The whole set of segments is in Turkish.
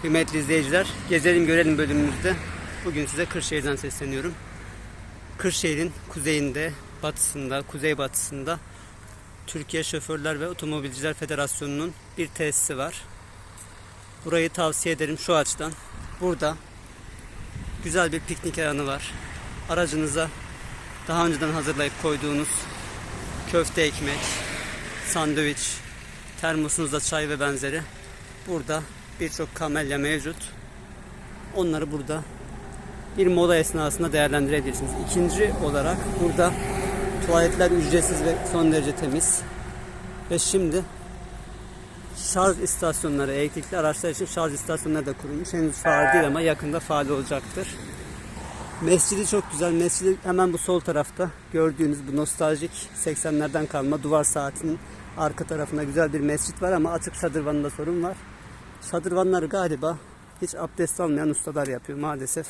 Kıymetli izleyiciler, Gezelim Görelim bölümümüzde bugün size Kırşehir'den sesleniyorum. Kırşehir'in kuzeyinde, batısında, kuzeybatısında Türkiye Şoförler ve Otomobilciler Federasyonu'nun bir tesisi var. Burayı tavsiye ederim şu açıdan. Burada güzel bir piknik alanı var. Aracınıza daha önceden hazırlayıp koyduğunuz köfte ekmek, sandviç, termosunuzda çay ve benzeri burada birçok kamelya mevcut. Onları burada bir mola esnasında değerlendirebilirsiniz. İkinci olarak burada tuvaletler ücretsiz ve son derece temiz. Ve şimdi şarj istasyonları, elektrikli araçlar için şarj istasyonları da kurulmuş. Henüz faal değil ama yakında faal olacaktır. Mescidi çok güzel. Mescidi hemen bu sol tarafta gördüğünüz bu nostaljik 80'lerden kalma duvar saatinin arka tarafında güzel bir mescit var ama açık şadırvanında sorun var. Şadırvanları galiba hiç abdest almayan ustalar yapıyor maalesef.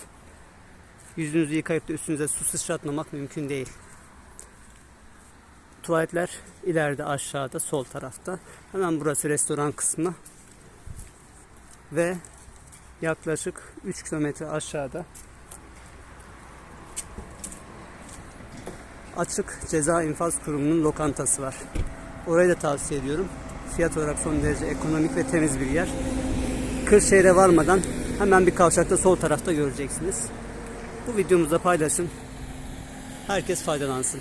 Yüzünüzü yıkayıp da üstünüze su sıçratmamak mümkün değil. Tuvaletler ileride aşağıda sol tarafta. Hemen burası restoran kısmı. Ve yaklaşık 3 kilometre aşağıda Açık Ceza İnfaz Kurumu'nun lokantası var. Orayı da tavsiye ediyorum. Fiyat olarak son derece ekonomik ve temiz bir yer. Kırşehir'e varmadan hemen bir kavşakta sol tarafta göreceksiniz. Bu videomuzu da paylaşın. Herkes faydalansın.